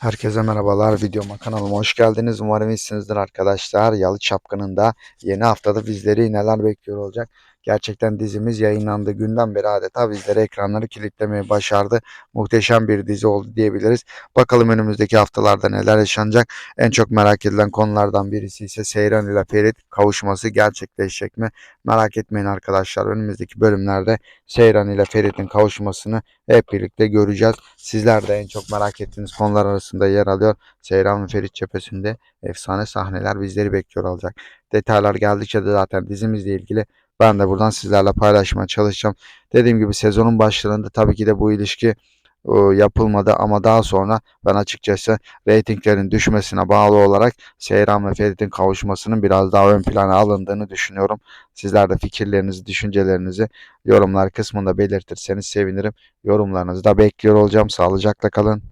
Herkese merhabalar. Videoma kanalıma hoş geldiniz. Umarım iyisinizdir arkadaşlar. Yalı Çapkın'ın da yeni haftada bizleri neler bekliyor olacak. Gerçekten dizimiz yayınlandığı günden beri adeta bizlere ekranları kilitlemeyi başardı. Muhteşem bir dizi oldu diyebiliriz. Bakalım önümüzdeki haftalarda neler yaşanacak. En çok merak edilen konulardan birisi ise Seyran ile Ferit kavuşması gerçekleşecek mi? Merak etmeyin arkadaşlar. Önümüzdeki bölümlerde Seyran ile Ferit'in kavuşmasını hep birlikte göreceğiz. Sizler de en çok merak ettiğiniz konular arasında yer alıyor. Seyran ve Ferit cephesinde efsane sahneler bizleri bekliyor olacak. Detaylar geldikçe de zaten dizimizle ilgili ben de buradan sizlerle paylaşmaya çalışacağım. Dediğim gibi sezonun başlarında tabii ki de bu ilişki yapılmadı ama daha sonra ben açıkçası reytinglerin düşmesine bağlı olarak Seyran ve Ferit'in kavuşmasının biraz daha ön plana alındığını düşünüyorum. Sizler de fikirlerinizi, düşüncelerinizi yorumlar kısmında belirtirseniz sevinirim. Yorumlarınızı da bekliyor olacağım. Sağlıcakla kalın.